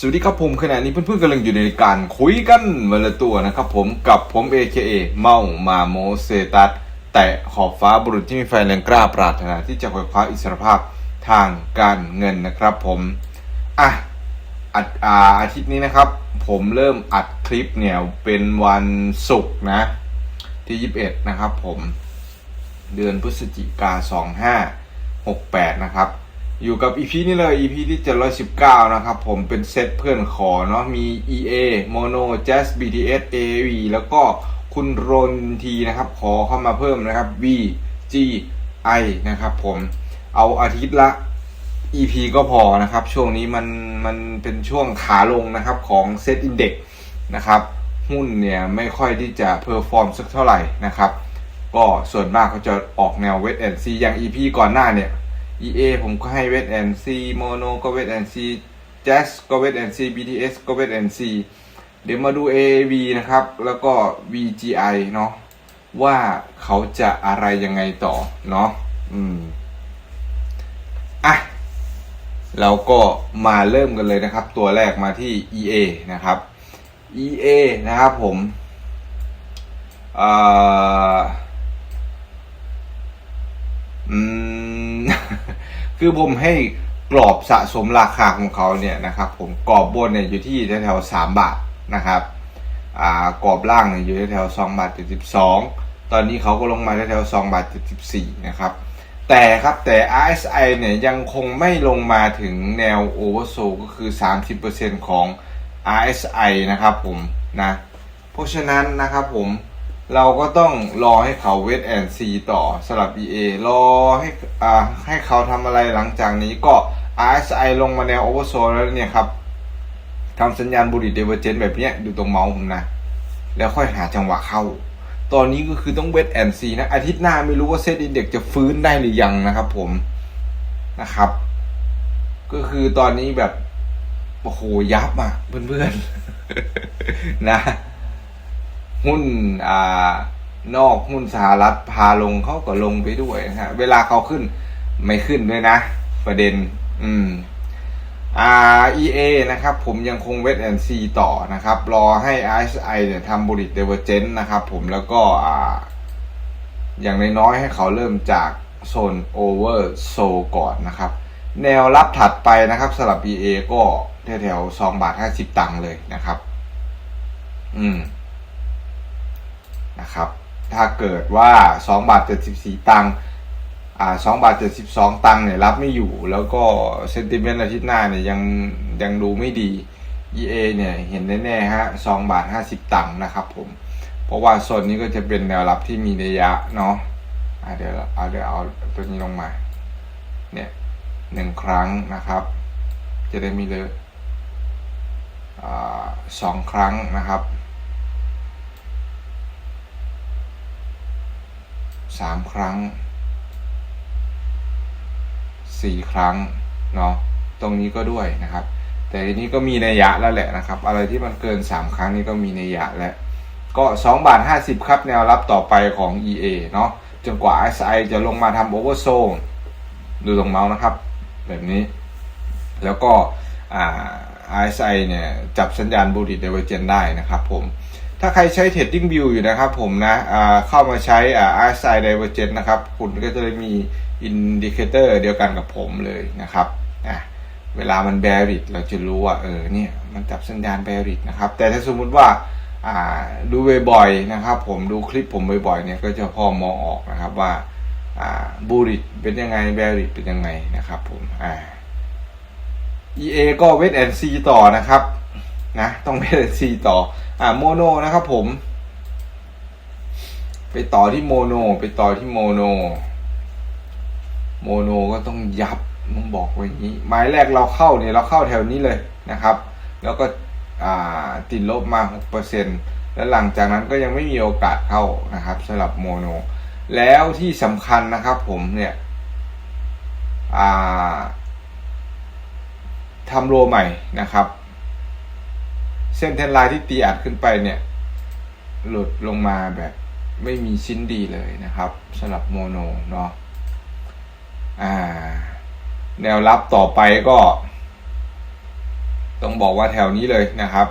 สวัสดีครับผมขณะนี้เพื่อนๆกำลังอยู่ในการคุยกันวันละตัวนะครับผมกับผม AKA เมามาโมเซตัสแต่ขอบฟ้าบุรุษที่มีไฟแรงกล้าปรารถนาที่จะคว้าคว้าอิสรภาพทางการเงินนะครับผมอะอัดอาอาทิตย์นี้นะครับ ผมเริ่มอัดคลิปเนี่ยเป็นวันศุกร์นะ ที่ 21 นะครับผม เดือนพฤศจิกา 2568 นะครับ อยู่กับ EP นี้เลย EP ที่ 719 นะครับ ผมเป็นเซตเพื่อนขอเนาะมี EA Mono Jazz BTS AV แล้วก็คุณรนทีนะครับ ขอเข้ามาเพิ่มนะครับ V G I นะครับผมเอาอาทิตย์ละ EP ก็พอนะครับ ช่วงนี้มันมันเป็นช่วงขาลงนะครับของเซตอินเด็กนะครับ หุ้นเนี่ยไม่ค่อยที่จะเพอร์ฟอร์มสักเท่าไหร่นะครับ ก็ส่วนมากเขาจะออกแนวเวทแอนซีอย่าง EP ก่อนหน้าเนี่ย EA ผมก็ให้เวทแอนซีโมโนก็เวทแอนซีแจ๊สก็เวทแอนซี BTS ก็เวทแอนซีเดี๋ยวมาดู AAV นะครับ แล้วก็ VGI เนาะว่าเขาจะอะไรยังไงต่อเนาะอืมอะเราก็มาเริ่มกันเลยนะครับ ตัวแรกมาที่ EA นะครับ EA นะครับผมอ่ออืม คือผมให้กรอบสะสมราคาของเขาเนี่ยนะครับผมกรอบบนเนี่ยอยู่ที่แถวๆสามบาทนะครับอ่ากรอบล่างเนี่ยอยู่แถวๆสองบาทเจ็ดสิบสองตอนนี้เขาก็ลงมาแถวๆสองบาทเจ็ดสิบสี่นะครับแต่ครับแต่ RSI เนี่ยยังคงไม่ลงมาถึงแนว Oversold ก็คือ 30%ของ RSI นะครับผมนะเพราะฉะนั้นนะครับผม เราก็ต้องรอให้เขาเวทแอนซีต่อสลับ EA รอให้อ่าให้เขาทำอะไรหลังจากนี้ก็ RSI ลงมาแนว Oversold แล้วเนี่ยครับทำสัญญาณบุรีเดเวอร์เจนแบบเนี้ยดูตรงเมาส์ผมนะ แล้วค่อยหาจังหวะเข้า ตอนนี้ก็คือต้องเวทแอนซีนะ อาทิตย์หน้าไม่รู้ว่าเซตอินเด็กจะฟื้นได้หรือยังนะครับผมนะครับ ก็คือตอนนี้แบบ โอ้โหยับอะเพื่อนๆนะ หุ้นอ่านอกหุ้นสหรัฐพาลงเขาก็ลงไปด้วยนะฮะเวลาเขาขึ้นไม่ขึ้นด้วยนะ ประเด็น อืม REA นะครับ ผมยังคงเวทแอนซีต่อนะครับ รอให้ RSI เนี่ยทำบริตเดเวอร์เจนนะครับ ผมแล้วก็อ่า อย่างน้อยๆให้เขาเริ่มจากโซนโอเวอร์โซก่อนนะครับ แนวรับถัดไปนะครับสำหรับ EA ก็แถวๆสองบาทห้าสิบตังค์เลยนะครับ อืม นะครับ ถ้าเกิดว่าสองบาทเจ็ดสิบสี่ตังค์อ่าสองบาทเจ็ดสิบสองตังค์เนี่ยรับไม่อยู่ แล้วก็เซนติเมนต์อาทิตย์หน้าเนี่ยยังยังดูไม่ดี EA เนี่ยเห็นแน่ๆฮะสองบาทห้าสิบตังค์นะครับผม เพราะว่าโซนนี้ก็จะเป็นแนวรับที่มีระยะเนาะอ่าเดี๋ยวเอาเดี๋ยวเอาตัวนี้ลงมา เนี่ยหนึ่งครั้งนะครับ จะได้มีเลยอ่าสองครั้งนะครับ สามครั้งสี่ครั้งเนาะตรงนี้ก็ด้วยนะครับ แต่อันนี้ก็มีนัยยะแล้วแหละนะครับ อะไรที่มันเกิน3ครั้งนี้ก็มีนัยยะแล้วก็2บาท50 ครับแนวรับต่อไปของ EA เนาะจนกว่า SI จะลงมาทำโอเวอร์โซนดูตรงเมาส์นะครับ แบบนี้ แล้วก็อ่า RSI เนี่ย จับสัญญาณบูริเดเวอร์เจนได้นะครับผม ถ้าใครใช้ Trading View อยู่นะครับผมนะเข้ามาใช้อา RSI Divergence นะครับ คุณก็จะได้มีอินดิเคเตอร์เดียวกันกับผมเลยนะครับเวลามัน bearish เราจะรู้ว่าเออเนี่ยมันจับสัญญาณ bearish นะครับ แต่ถ้าสมมุติว่าดูบ่อยๆนะครับ ผมดูคลิปผมบ่อยๆเนี่ยก็จะพอมองออกนะครับว่าบูริ h เป็นยังไง bearish เป็นยังไงนะครับผมอ่า EA ก็เวทแอนซีต่อนะครับนะต้องเวทแอนซีต่อ อ่าโมโนนะครับผม ไปต่อที่โมโน ไปต่อที่โมโน โมโนก็ต้องยับต้องบอกไว้อย่างนี้หมายแรกเราเข้าเนี่ยเราเข้าแถวนี้เลยนะครับ แล้วก็ติดลบมา 6%แล้วหลังจากนั้นก็ยังไม่มีโอกาสเข้านะครับสำหรับโมโน แล้วที่สำคัญนะครับผมเนี่ยทำโลใหม่นะครับ เส้นเทนไลน์ที่ตีอัดขึ้นไปเนี่ย หลุดลงมาแบบไม่มีชิ้นดีเลยนะครับสำหรับโมโนเนาะอ่า แนวรับต่อไปก็ ต้องบอกว่าแถวนี้เลยนะครับ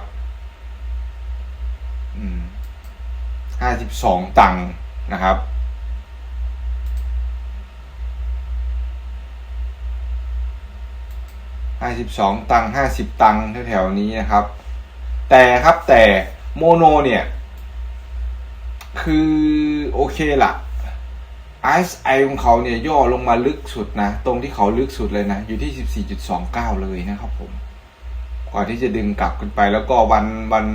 ห้าสิบสองตังค์นะครับห้าสิบสองตังค์ห้าสิบตังค์แถวๆนี้นะครับ แต่ครับแต่โมโนเนี่ย คือโอเคละไอซ์ไอของเขาเนี่ย ย่อลงมาลึกสุดนะ ตรงที่เขาลึกสุดเลยนะ อยู่ที่ 14.29 เลยนะครับผมกว่าที่จะดึงกลับขึ้นไป แล้วก็วันวัน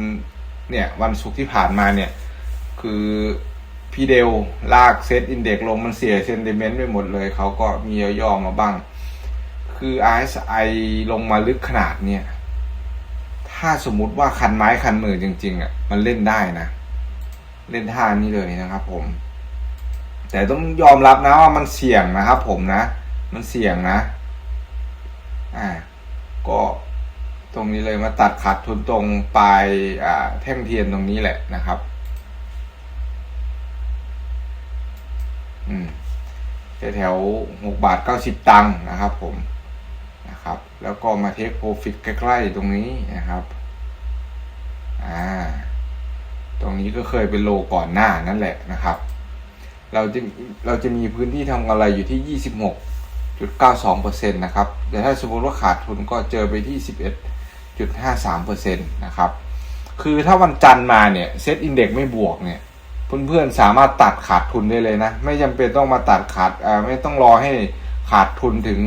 เนี่ย วันศุกร์ที่ผ่านมาเนี่ย คือพี่เดลลากเซตอินเด็กลงมันเสียเซนติเมนต์ไปหมดเลย เขาก็มีย่อๆมาบ้าง คือ RSI ลงมาลึกขนาดเนี่ย ถ้าสมมุติว่าคันไม้คันมือจริง ๆอะมันเล่นได้นะ เล่นท่านี้เลยนะครับผม แต่ต้องยอมรับนะว่ามันเสี่ยงนะครับผมนะ มันเสี่ยงนะ อ่า ก็ตรงนี้เลยมาตัดขาดทุนตรงปลายอ่าแท่งเทียนตรงนี้แหละนะครับ อืมแถวหกบาทเก้าสิบตังค์นะครับผม นะครับ แล้วก็มาเทคโปรฟิตใกล้ๆตรงนี้นะครับอ่าตรงนี้ก็เคยเป็นโลก่อนหน้านั่นแหละนะครับ เราจะเราจะมีพื้นที่ทำกำไรอยู่ที่ 26.92%นะครับแต่ถ้าสมมติว่าขาดทุนก็เจอไปที่ 11.53%นะครับคือถ้าวันจันทร์มาเนี่ยเซตอินเด็กไม่บวกเนี่ยเพื่อนๆสามารถตัดขาดทุนได้เลยนะ ไม่จำเป็นต้องมาตัดขาดไม่ต้องรอให้ขาดทุนถึง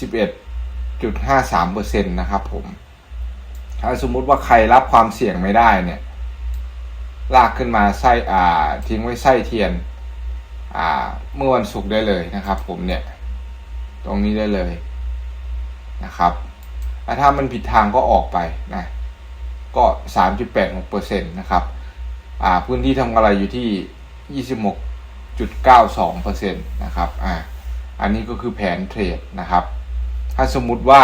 11.53%นะครับผม ถ้าสมมุติว่าใครรับความเสี่ยงไม่ได้เนี่ย ลากขึ้นมาไส้อ่าทิ้งไว้ไส้เทียน อ่าเมื่อวันศุกร์ได้เลยนะครับ ผมเนี่ย ตรงนี้ได้เลยนะครับถ้ามันผิดทางก็ออกไปนะก็ 3.86%นะครับอ่าพื้นที่ทำกำไรอยู่ที่ 26.92%นะครับอ่าอันนี้ก็คือแผนเทรดนะครับ ถ้าสมมุติว่า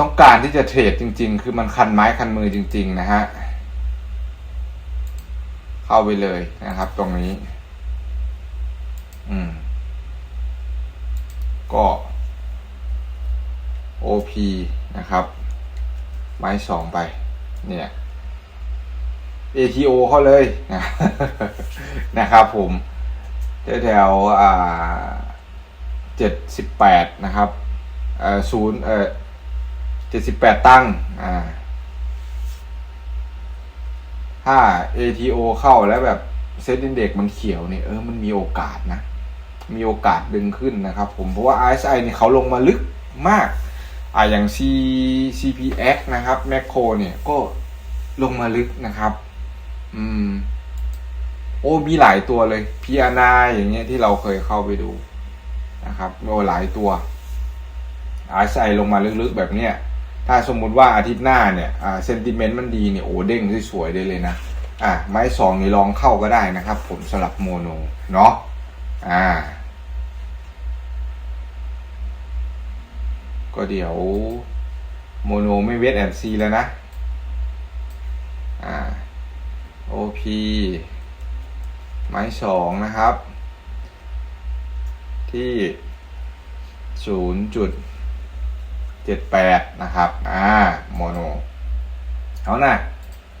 ต้องการที่จะเทรดจริง ๆ คือมันคันไม้คันมือจริง ๆ นะฮะ เข้าไปเลยนะครับ ตรงนี้ อืม ก็ OP นะครับ ไม้สองไป เนี่ย ATO เข้าเลย นะนะครับผมแถวแถวอ่า เจ็ดสิบแปดนะครับเอ่อศูนย์เอ่อเจ็ดสิบแปดตั้งอ่าถ้า ATO เข้าแล้วแบบเซตอินเด็กมันเขียวเนี่ยเออมันมีโอกาสนะ มีโอกาสดึงขึ้นนะครับผมเพราะว่า RSI เนี่ยเขาลงมาลึกมากอ่าอย่าง C CPX นะครับแมคโครเนี่ยก็ลงมาลึกนะครับ อืม โอ้มีหลายตัวเลย PRN อย่างเงี้ยที่เราเคยเข้าไปดู นะครับโอ้หลายตัว RSI ลงมาลึกๆแบบเนี้ยถ้าสมมุติว่าอาทิตย์หน้าเนี่ยอ่าเซนติเมนต์มันดีเนี่ยโอ้เด้งสวยๆได้เลยนะอะไม้สองนี่ลองเข้าก็ได้นะครับ ผมสลับโมโนเนาะอ่า ก็เดี๋ยวโมโนไม่เวทแอนซีแล้วนะอ่า OP ไม้สองนะครับ ที่ศูนย์จุดเจ็ดแปดนะครับ อ่า โมโน เอานะ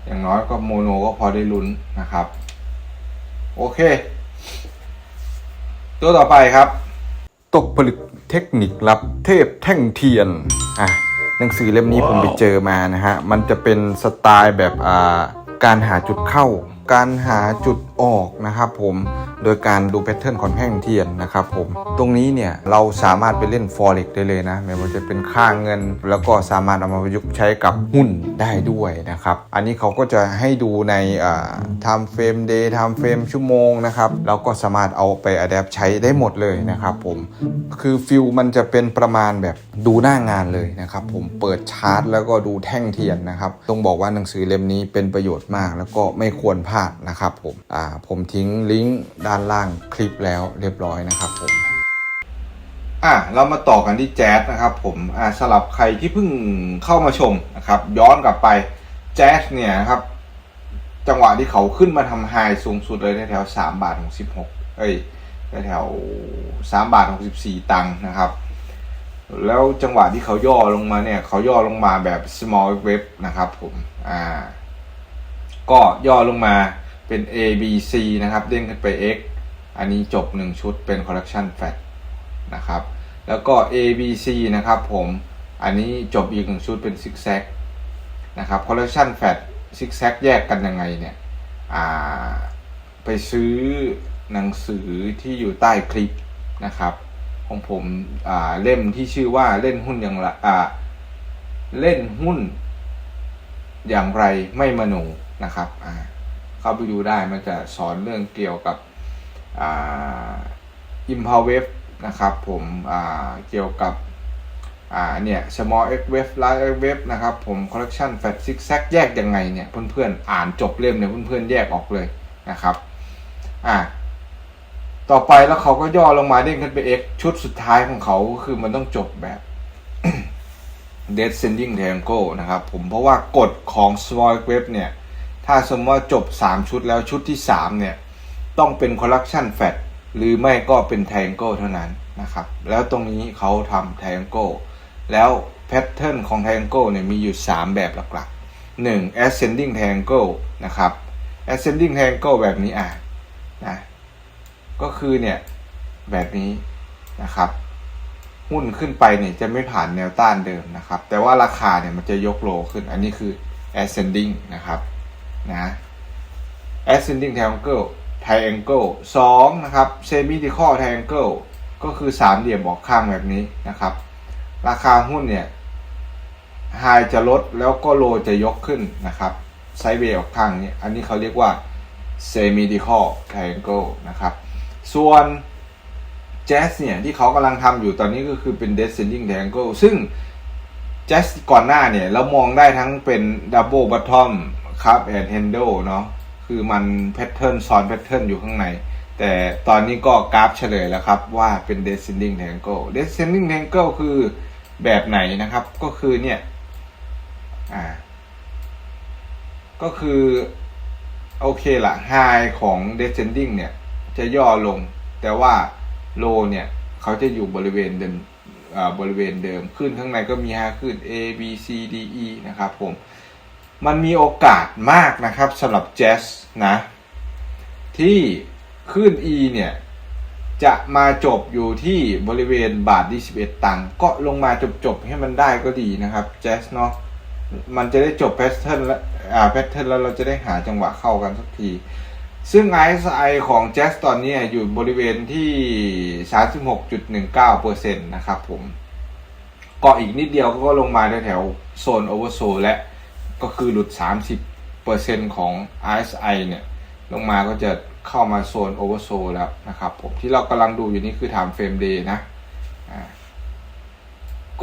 อย่างน้อยก็โมโนก็พอได้ลุ้นนะครับ โอเค ตัวต่อไปครับ ตกผลึกเทคนิคลับเทพแท่งเทียน อะ หนังสือเล่มนี้ผมไปเจอมานะฮะ มันจะเป็นสไตล์แบบอ่าการหาจุดเข้า การหาจุดออกนะครับผมโดยการดูแพทเทิร์นของแท่งเทียนนะครับผมตรงนี้เนี่ยเราสามารถไปเล่น forex ได้เลยนะไม่ว่าจะเป็นค่าเงิน แล้วก็สามารถเอามาประยุกต์ใช้กับหุ้นได้ด้วยนะครับอันนี้เขาก็จะให้ดูในอ่า time frame day time frame ชั่วโมงนะครับแล้วก็สามารถเอาไป adapt ใช้ได้หมดเลยนะครับผมคือฟิลมันจะเป็นประมาณแบบดูหน้างานเลยนะครับผมเปิดชาร์ตแล้วก็ดูแท่งเทียนนะครับต้องบอกว่าหนังสือเล่มนี้เป็นประโยชน์มาก แล้วก็ไม่ควรพลาดนะครับผมอ่าผมทิ้งลิงก์ด้านล่างคลิปแล้วเรียบร้อยนะครับผมอะเรามาต่อกันที่แจ๊สนะครับผมอ่าสำหรับใครที่เพิ่งเข้ามาชมนะครับ ย้อนกลับไปแจ๊สเนี่ยครับ จังหวะที่เขาขึ้นมาทำไฮสูงสุดเลยแถวสามบาทของสิบหกเอ้ยแถวสามบาทของสิบสี่ตังค์นะครับ แล้วจังหวะที่เขาย่อลงมาเนี่ย เขาย่อลงมาแบบ small wave นะครับผมอ่าก็ย่อลงมา เป็น A B C นะครับ เด้งขึ้นไป X อันนี้จบ 1 ชุดเป็น collection fat นะครับ แล้วก็ A B C นะครับผม อันนี้จบอีกหนึ่งชุดเป็น zigzag นะครับ collection fat zigzag แยกกันยังไงเนี่ยไปซื้อหนังสือที่อยู่ใต้คลิปนะครับ ของผมเล่มที่ชื่อว่าเล่นหุ้นอย่างไรเล่นหุ้นอย่างไรไม่มโนนะครับอ่า เข้าไปดูได้มันจะสอนเรื่องเกี่ยวกับอ่า Impulse Wave นะครับผมอ่าเกี่ยวกับอ่าเนี่ย small x wave large x wave นะครับผม collection fat zigzag แยกยังไงเนี่ยเพื่อนๆ อ่านจบเล่มเนี่ยเพื่อนๆ แยกออกเลยนะครับอ่าต่อไปแล้วเขาก็ย่อลงมาเด้งขึ้นไป X ชุดสุดท้ายของเขาก็คือมันต้องจบแบบ descending triangle นะครับผมเพราะว่ากฎของ small wave เนี่ย ถ้าสมมติว่าจบ 3 ชุดแล้วชุดที่ 3 เนี่ย ต้องเป็น collection fat หรือไม่ก็เป็น triangle เท่านั้นนะครับ แล้วตรงนี้เขาทำ triangle แล้ว pattern ของ triangle เนี่ยมีอยู่ 3 แบบหลักๆ 1. ascending triangle นะครับ ascending triangle แบบนี้อะนะก็คือเนี่ยแบบนี้นะครับ หุ้นขึ้นไปเนี่ยจะไม่ผ่านแนวต้านเดิมนะครับ แต่ว่าราคาเนี่ยมันจะยกโลขึ้นอันนี้คือ ascending นะครับ นะ ascending triangle triangle 2นะครับ symmetrical triangle ก็คือสามเหลี่ยมออกข้างแบบนี้นะครับ ราคาหุ้นเนี่ย high จะลดแล้วก็ low จะยกขึ้นนะครับไซเวย์ออกข้างนี้ อันนี้เขาเรียกว่า symmetrical triangle นะครับ ส่วน Jazz เนี่ย ที่เขากำลังทำอยู่ตอนนี้ก็คือเป็น descending triangle ซึ่ง Jazz ก่อนหน้าเนี่ย เรามองได้ทั้งเป็น double bottom ครับ and handle เนาะคือมัน pattern ซ้อน pattern อยู่ข้างใน แต่ตอนนี้ก็กราฟเฉลยแล้วครับว่าเป็น descending triangle descending triangle คือแบบไหนนะครับก็คือเนี่ยอ่าก็คือ โอเคละ high ของ descending เนี่ย จะย่อลง แต่ว่า low เนี่ย เขาจะอยู่บริเวณเดิมอ่าบริเวณเดิมขึ้นข้างในก็มี5ขึ้น A B C D E นะครับผม มันมีโอกาสมากนะครับสำหรับ Jazz นะ ที่ขึ้น E เนี่ย จะมาจบอยู่ที่บริเวณบาท21ตังค์ก็ลงมาจบๆ ให้มันได้ก็ดีนะครับ Jazz เนาะมันจะได้จบแพทเทิร์นแล้วอ่าแพทเทิร์นแล้วเราจะได้หาจังหวะเข้ากันสักที ซึ่ง RSI ของ Jazz ตอนนี้อยู่บริเวณที่ 36.19%นะครับผมก็อีกนิดเดียวก็ลงมาแถวโซนโอเวอร์โซและ ก็คือหลุด 30%ของ RSI เนี่ยลงมาก็จะเข้ามาโซนโอเวอร์โซแล้วนะครับผมที่เรากำลังดูอยู่นี่คือ time frame day นะอ่า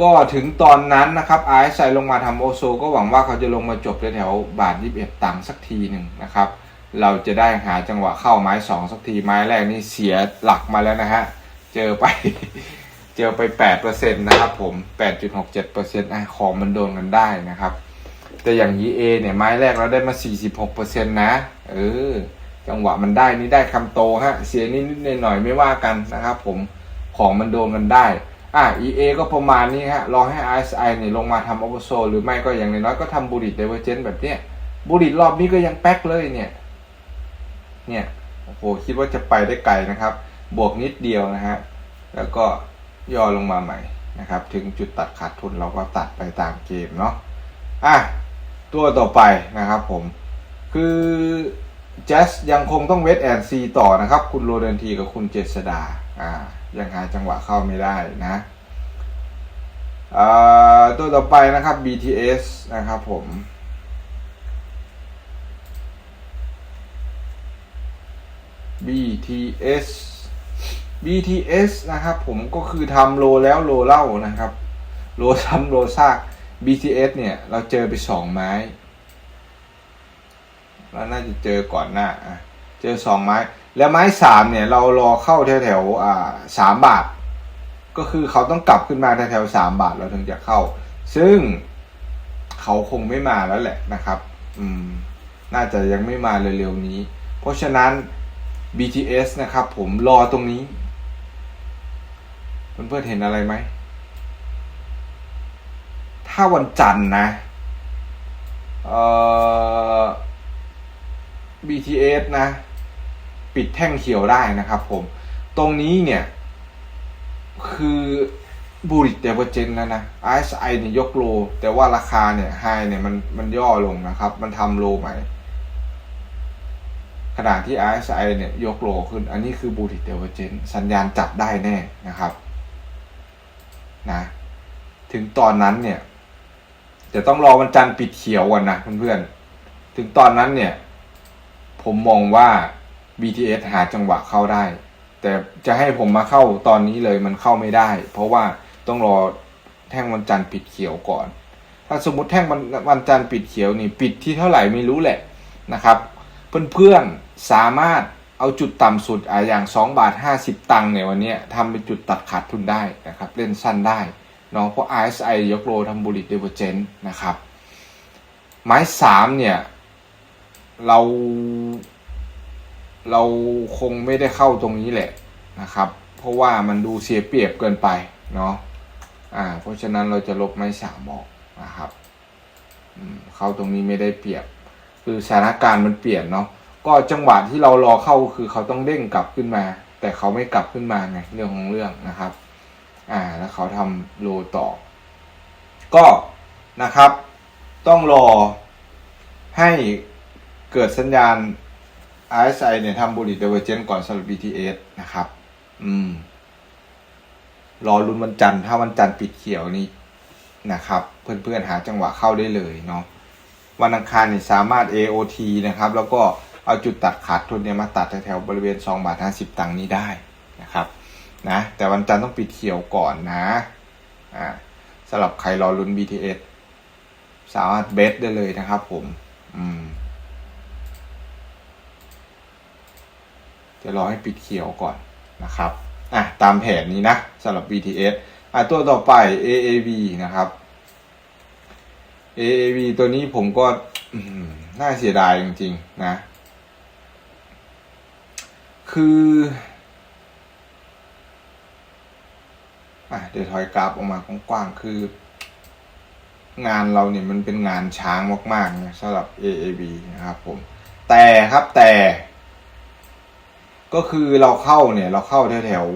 ก็ถึงตอนนั้นนะครับ RSI ลงมาทำโอโซ ก็หวังว่าเขาจะลงมาจบแถวบาท 21 ตังค์สักทีหนึ่งนะครับ เราจะได้หาจังหวะเข้าไม้ 2 สักทีไม้แรกนี่เสียหลักมาแล้วนะฮะ เจอไป เจอไป 8%นะครับผม 8.67%อะของมันโดนกันได้นะครับ แต่อย่าง EA เนี่ยไม้แรกเราได้มา 46%นะเออจังหวะมันได้นี่ได้คำโตฮะเสียนิดๆหน่อยๆไม่ว่ากันนะครับผมของมันโดนกันได้อะ EA ก็ประมาณนี้ฮะรอให้ RSI เนี่ยลงมาทำโอเวอร์โซหรือไม่ก็อย่างน้อยก็ทำบูริตเดเวอร์เจนแบบเนี้ยบูริตรอบนี้ก็ยังแป๊กเลยเนี่ยเนี่ยโอ้โหคิดว่าจะไปได้ไกลนะครับ บวกนิดเดียวนะฮะแล้วก็ย่อลงมาใหม่นะครับ ถึงจุดตัดขาดทุนเราก็ตัดไปตามเกมเนาะอะ ตัวต่อไปนะครับผม คือแจสยังคงต้องเวทแอนซีต่อนะครับ คุณโรเดนทีกับคุณเจษดาอ่ายังหาจังหวะเข้าไม่ได้นะอ่าตัวต่อไปนะครับ BTS นะครับผม BTS BTS นะครับผมก็คือทำโลแล้วโลเล่านะครับ โลซ้ำโลซาก BTS เนี่ย เราเจอไปสองไม้ เราน่าจะเจอก่อนหน้าอะเจอสองไม้ แล้วไม้สามเนี่ย เรารอเข้าแถวแถวอ่าสามบาท ก็คือเขาต้องกลับขึ้นมาแถวแถวสามบาทเราถึงจะเข้า ซึ่งเขาคงไม่มาแล้วแหละนะครับ อืม น่าจะยังไม่มาเร็วๆนี้ เพราะฉะนั้น BTS นะครับ ผมรอตรงนี้ เพื่อนๆเห็นอะไรไหม ถ้าวันจันทร์นะ เอ่อ BTS นะ ปิดแท่งเขียวได้นะครับผม ตรงนี้เนี่ย คือบูริตเดเวอร์เจนแล้วนะ RSI เนี่ยยกโล แต่ว่าราคาเนี่ยไฮเนี่ยมันมันย่อลงนะครับ มันทำโลใหม่ขณะที่ RSI เนี่ยยกโลขึ้น อันนี้คือบูริตเดเวอร์เจนสัญญาณจับได้แน่นะครับนะถึงตอนนั้นเนี่ย จะต้องรอวันจันทร์ปิดเขียวก่อนนะเพื่อนๆ ถึงตอนนั้นเนี่ย ผมมองว่า BTS หาจังหวะเข้าได้ แต่จะให้ผมมาเข้าตอนนี้เลยมันเข้าไม่ได้ เพราะว่าต้องรอแท่งวันจันทร์ปิดเขียวก่อน ถ้าสมมติแท่งวันวันจันทร์ปิดเขียวนี่ปิดที่เท่าไหร่ไม่รู้แหละนะครับ เพื่อนๆสามารถเอาจุดต่ำสุดอะอย่าง2บาท50 ตังค์เนี่ยวันนี้ทำเป็นจุดตัดขาดทุนได้นะครับ เล่นสั้นได้ เนาะเพราะ RSI ยกโลทำบุริตเดเวอร์เจนนะครับ ไม้สามเนี่ย เรา เราคงไม่ได้เข้าตรงนี้แหละนะครับ เพราะว่ามันดูเสียเปรียบเกินไปเนาะอ่า เพราะฉะนั้นเราจะลบไม้สามออกนะครับเข้าตรงนี้ไม่ได้เปรียบ คือสถานการณ์มันเปลี่ยนเนาะก็จังหวะที่เรารอเข้าคือเขาต้องเด้งกลับขึ้นมา แต่เขาไม่กลับขึ้นมาไงเรื่องของเรื่องนะครับ อ่าแล้วเขาทำโลต่อ ก็นะครับ ต้องรอให้เกิดสัญญาณ RSI เนี่ยทำบุริตเดเวอร์เจนก่อนสำหรับ BTS นะครับ อืม รอลุ้นวันจันทร์ ถ้าวันจันทร์ปิดเขียวนี้นะครับ เพื่อนๆหาจังหวะเข้าได้เลยเนาะ วันอังคารเนี่ยสามารถ AOT นะครับ แล้วก็เอาจุดตัดขาดทุนเนี่ยมาตัดแถวๆบริเวณ 2 บาท 50 ตังค์นี้ได้นะครับ นะ แต่วันจันทร์ต้องปิดเขียวก่อนนะ อ่าสำหรับใครรอลุ้น BTS สามารถเบสได้เลยนะครับผม อืม จะรอให้ปิดเขียวก่อนนะครับ อะ ตามแผนนี้นะสำหรับ BTS อะ ตัวต่อไป AAV นะครับ AAV ตัวนี้ผมก็น่าเสียดายจริงๆนะ คือ อะ เดี๋ยวถอยกราฟออกมากว้างๆคือ งานเราเนี่ยมันเป็นงานช้างมากๆนะสำหรับ AAV นะครับผม แต่ครับแต่ ก็คือเราเข้าเนี่ย เราเข้าแถวแถว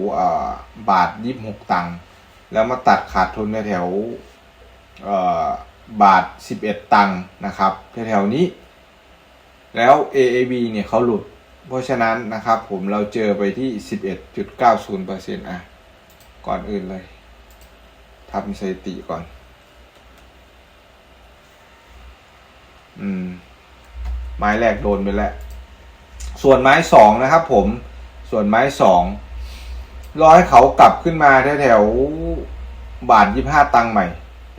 ๆบาทยี่หกตังค์แล้วมาตัดขาดทุนแถวบาทสิบเอ็ดตังค์นะครับแถวแถวๆนี้ แล้ว AAB เนี่ยเขาหลุด เพราะฉะนั้นนะครับผมเราเจอไปที่สิบเอ็ดจุดเก้าศูนย์เปอร์เซ็นต์อะ ก่อนอื่นเลยทำสถิติก่อน อืม ไม้แรกโดนไปแล้ว ส่วนไม้สองนะครับผม ส่วนไม้สองรอให้เขากลับขึ้นมาแถวแถวบาทยี่ห้าตังค์ใหม่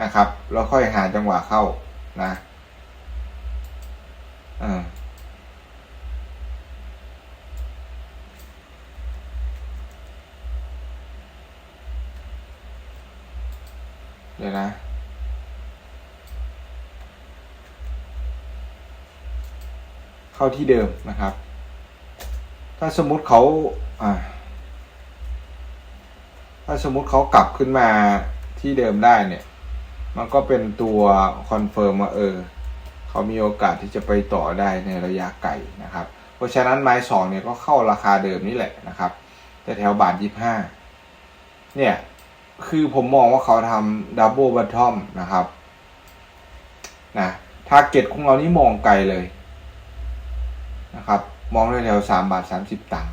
นะครับ แล้วค่อยหาจังหวะเข้านะอ่า เดี๋ยวนะเข้าที่เดิมนะครับ ถ้าสมมุติเขาถ้าสมมุติเขากลับขึ้นมาที่เดิมได้เนี่ย มันก็เป็นตัวคอนเฟิร์มว่าเออเขามีโอกาสที่จะไปต่อได้ในระยะไกลนะครับ เพราะฉะนั้นไม้สองเนี่ยก็เข้าราคาเดิมนี่แหละนะครับ แต่แถวบาทยี่ห้าเนี่ย คือผมมองว่าเขาทำดับเบิลบัตทอมนะครับนะทาร์เก็ตของเรานี่มองไกลเลยนะครับ มองได้แถวสามบาทสามสิบตังค์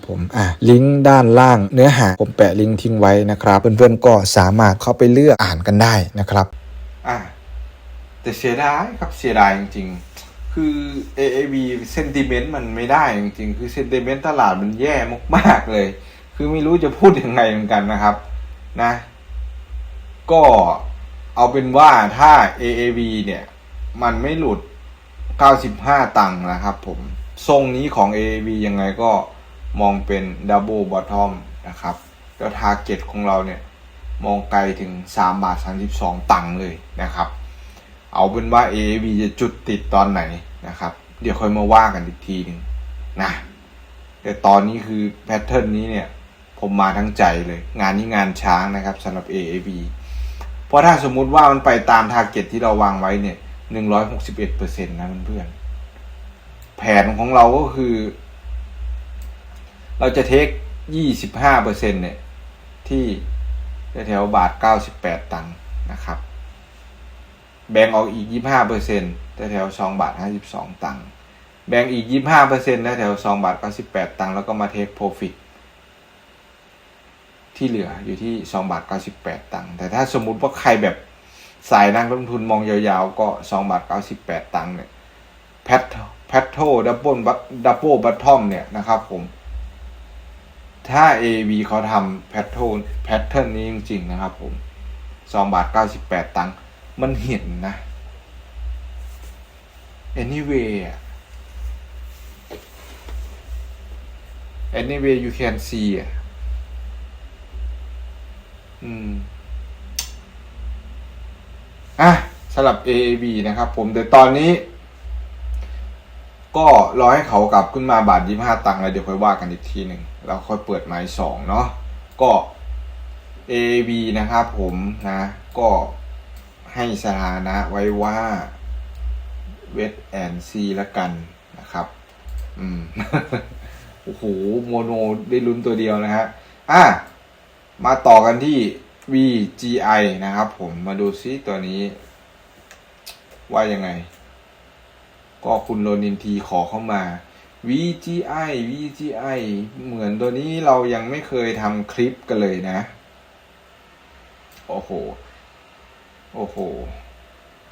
ผมอะลิงก์ด้านล่างเนื้อหาผมแปะลิงก์ทิ้งไว้นะครับ เพื่อนๆก็สามารถเข้าไปเลือกอ่านกันได้นะครับอะแต่เสียดายครับเสียดายจริงๆ คือ AAB เซนติเมนต์มันไม่ได้จริงๆ คือเซนติเมนต์ตลาดมันแย่มากๆเลย คือไม่รู้จะพูดยังไงเหมือนกันนะครับนะ ก็เอาเป็นว่าถ้า AAV เนี่ย มันไม่หลุด 95 ตังค์นะครับผม ทรงนี้ของ AAV ยังไงก็ มองเป็น Double Bottom นะครับ แล้วทาร์เก็ตของเราเนี่ย มองไกลถึง 3 บาท 32 ตังค์เลยนะครับ เอาเป็นว่า AAV จะจุดติดตอนไหนนะครับ เดี๋ยวค่อยมาว่ากันอีกทีหนึ่งนะ แต่ตอนนี้คือแพทเทิร์นนี้เนี่ย ผมมาทั้งใจเลย งานนี้งานช้างนะครับสำหรับ AAV เพราะถ้าสมมุติว่ามันไปตามทาร์เก็ตที่เราวางไว้เนี่ย 161%นะเพื่อนๆแผนของเราก็คือ เราจะเทค 25%เนี่ย ที่แถวบาท 98 ตังค์นะครับ แบ่งออกอีก 25%แถวๆ2บาท 52 ตังค์แบ่งอีก 25%แถวๆ2บาท 98 ตังค์แล้วก็มาเทคโปรฟิตที่เหลืออยู่ที่2บาท 98 ตังค์แต่ถ้าสมมุติว่าใครแบบสายนักลงทุนมองยาวๆ ก็2บาท 98 ตังค์เนี่ยแพทแพทโทดับเบิลดับเบิลบัตทอมเนี่ยนะครับผม ถ้า AV เขาทำแพทโทแพทเทิร์นนี้จริง ๆ นะครับผม2บาท98ตังค์มันเห็นนะ anyway anyway you can see อืม อะสำหรับ AAB นะครับผมแต่ตอนนี้ ก็รอให้เขากลับขึ้นมาบาทยี่ห้าตังค์แล้วเดี๋ยวค่อยว่ากันอีกทีหนึ่งแล้วค่อยเปิดไม้สองเนาะก็ AAB นะครับผมนะ ก็ให้สถานะไว้ว่าเวทแอนซีละกันนะครับ อืม โอ้โห โมโนได้ลุ้นตัวเดียวนะฮะ อะ มาต่อกันที่ VGI นะครับผม มาดูซิตัวนี้ ว่ายังไง ก็คุณโรนินทีขอเข้ามา VGI VGI เหมือนตัวนี้เรายังไม่เคยทำคลิปกันเลยนะ โอ้โห โอ้โห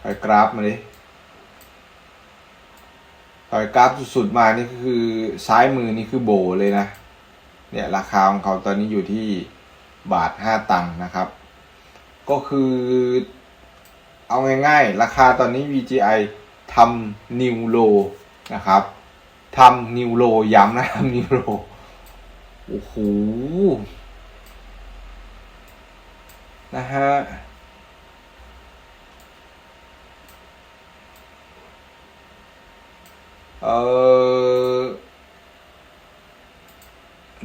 ถอยกราฟมาดิถอยกราฟสุดๆมานี่คือซ้ายมือนี่คือโบเลยนะ เนี่ยราคาของเขาตอนนี้อยู่ที่บาทห้าตังค์นะครับ ก็คือเอาง่ายๆ ราคาตอนนี้ VGI ทำนิวโลนะครับทำนิวโลย้ำนะทำนิวโลโอ้โหนะฮะเออ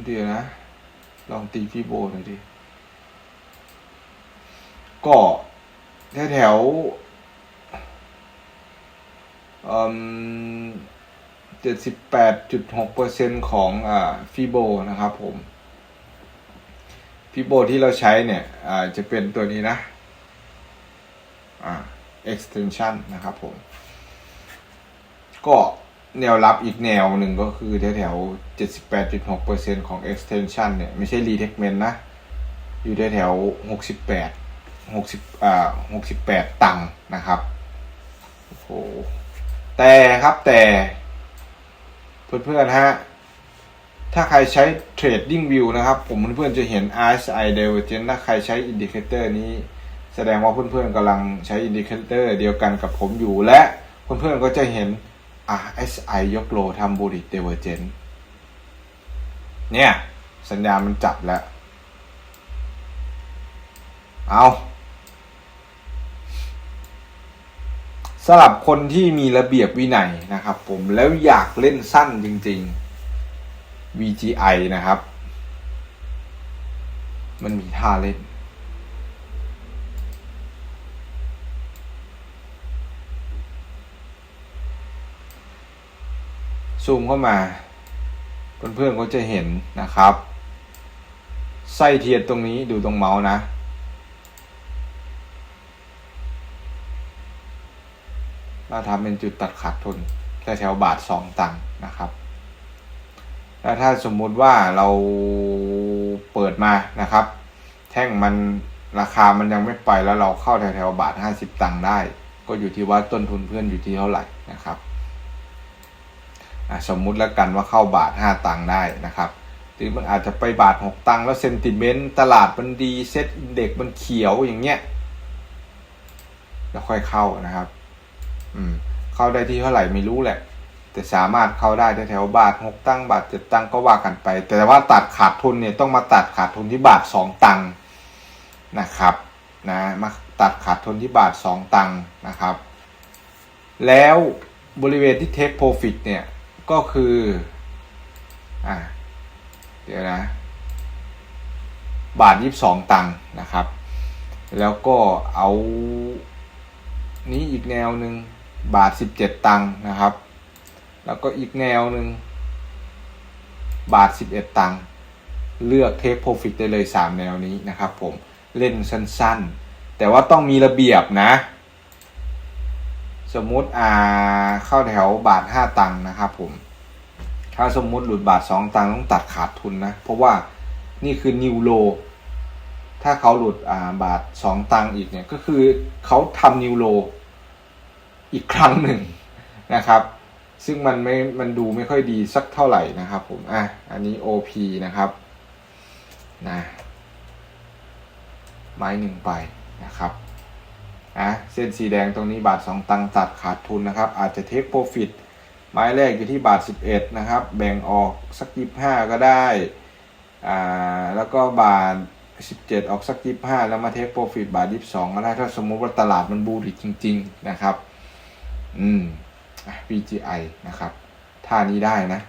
เดี๋ยวนะ ลองตีพี่โบหน่อยดิ ก็แถวแถว เจ็ดสิบแปดจุดหกเปอร์เซ็นของอ่าฟีโบนะครับผมฟีโบที่เราใช้เนี่ยอ่าจะเป็นตัวนี้นะอ่า extension นะครับผม ก็แนวรับอีกแนวหนึ่งก็คือแถวแถวเจ็ดสิบแปดจุดหกเปอร์เซ็นของ extension เนี่ย ไม่ใช่ retechment นะ อยู่แถวแถวหกสิบแปดหกสิบอ่าหกสิบแปดตังค์นะครับ โอ้โห แต่ครับแต่ เพื่อนๆฮะ ถ้าใครใช้ Trading View นะครับ ผมเพื่อนๆจะเห็น RSI Divergence ถ้าใครใช้ Indicator นี้ แสดงว่าเพื่อนๆกำลังใช้ Indicator เดียวกันกับผมอยู่ และเพื่อนๆก็จะเห็น RSI ยกโลทำ Bullish Divergence เนี่ย สัญญาณมันจับแล้ว เอา สำหรับคนที่มีระเบียบวินัยนะครับผมแล้วอยากเล่นสั้นจริง ๆ VGI นะครับ มันมีท่าเล่น ซูมเข้ามา เพื่อนๆก็จะเห็นนะครับ ไส้เทียนตรงนี้ดูตรงเมาส์นะ เราทำเป็นจุดตัดขาดทุนแถวบาทสองตังค์นะครับแล้วถ้าสมมุติว่าเราเปิดมานะครับ แท่งมันราคามันยังไม่ไปแล้วเราเข้าแถวๆบาทห้าสิบตังค์ได้ ก็อยู่ที่ว่าต้นทุนเพื่อนอยู่ที่เท่าไหร่นะครับสมมุติแล้วกันว่าเข้าบาทห้าตังค์ได้นะครับหรือมันอาจจะไปบาทหกตังค์แล้วเซนติเมนต์ตลาดมันดีเซ็ตอินเด็กมันเขียวอย่างเงี้ยแล้วค่อยเข้านะครับ อืม เข้าได้ที่เท่าไหร่ไม่รู้แหละ แต่สามารถเข้าได้แถวบาทหกตั้งบาทเจ็ดตั้งก็ว่ากันไป แต่ว่าตัดขาดทุนเนี่ยต้องมาตัดขาดทุนที่บาทสองตังค์นะครับนะมาตัดขาดทุนที่บาทสองตังค์นะครับ แล้วบริเวณที่ take profit เนี่ยก็คืออ่าเดี๋ยวนะบาทยี่สิบสองตังค์นะครับ แล้วก็เอานี้อีกแนวหนึ่ง บาทสิบเจ็ดตังค์นะครับ แล้วก็อีกแนวหนึ่งบาทสิบเอ็ดตังค์เลือกเทคโปรฟิตได้เลยสามแนวนี้นะครับผมเล่นสั้นๆ แต่ว่าต้องมีระเบียบนะ สมมุติอ่าเข้าแถวบาทห้าตังค์นะครับผมถ้าสมมุติหลุดบาทสองตังค์ต้องตัดขาดทุนนะ เพราะว่านี่คือนิวโลถ้าเขาหลุดอ่าบาทสองตังค์อีกเนี่ยก็คือเขาทำนิวโล อีกครั้งหนึ่งนะครับ ซึ่งมันไม่มันดูไม่ค่อยดีสักเท่าไหร่นะครับผมอะอันนี้ OP นะครับนะไม้หนึ่งไปนะครับอะเส้นสีแดงตรงนี้บาท 2 ตังค์ตัดขาดทุนนะครับ อาจจะเทคโปรฟิตไม้แรกอยู่ที่บาท 11 นะครับ แบ่งออกสักยี่ห้าก็ได้อ่าแล้วก็บาท 17 ออกสักยี่ห้าแล้วมาเทคโปรฟิตบาท 22 ก็ได้ ถ้าสมมุติว่าตลาดมันบูริจริง ๆ นะครับ อืม BGI นะครับ ท่านี้ได้นะ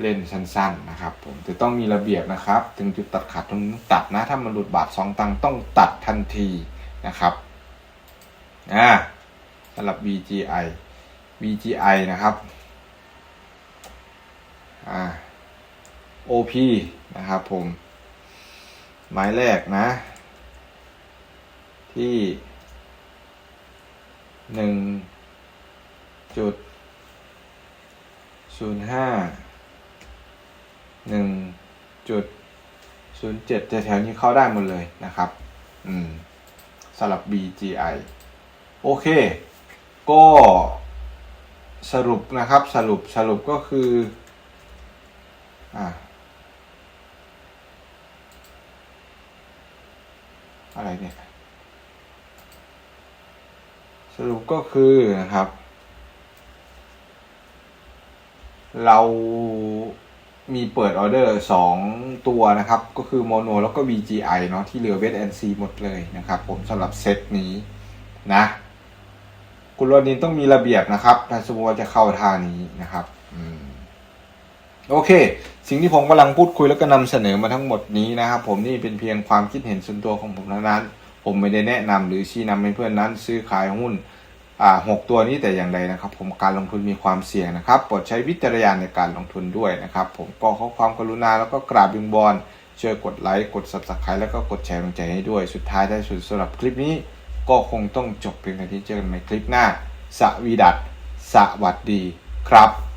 เล่นสั้นๆนะครับผมแต่ต้องมีระเบียบนะครับ ถึงจุดตัดขาดตรงตัดนะ ถ้ามันหลุดบาทสองตังต้องตัดทันทีนะครับอ่าสำหรับ BGI BGI นะครับอ่า OP นะครับผม หมายแรกนะ ที่หนึ่ง จุดศูนย์ห้าหนึ่งจุดศูนย์เจ็ดแถวๆนี้เข้าได้หมดเลยนะครับ อืมสำหรับ BGI โอเค ก็สรุปนะครับสรุปสรุปก็คืออ่าอะไรเนี่ย สรุปก็คือนะครับ เรามีเปิดออเดอร์สองตัวนะครับ ก็คือโมโนแล้วก็ VGI เนาะที่เหลือเวทแอนซีหมดเลยนะครับ ผมสำหรับเซตนี้นะคุณโรนินต้องมีระเบียบนะครับถ้าสมมติว่าจะเข้าท่านี้นะครับอโอเค สิ่งที่ผมกำลังพูดคุยแล้วก็นำเสนอมาทั้งหมดนี้นะครับ ผมนี่เป็นเพียงความคิดเห็นส่วนตัวของผมเท่านั้น ผมไม่ได้แนะนำหรือชี้นำให้เพื่อนนั้น ซื้อขายหุ้น หกตัวนี้แต่อย่างใดนะครับ ผมการลงทุนมีความเสี่ยงนะครับโปรดใช้วิจารณญาณในการลงทุนด้วยนะครับ ผมก็ขอความกรุณาแล้วก็กราบบิงบอลช่วยกดไลค์กด subscribe แล้วก็กดแชร์กำลังใจให้ด้วยสุดท้ายได้สุดสำหรับคลิปนี้ ก็คงต้องจบเพียงเท่านี้เจอกันในคลิปหน้าสวีดัตสวัสดีครับ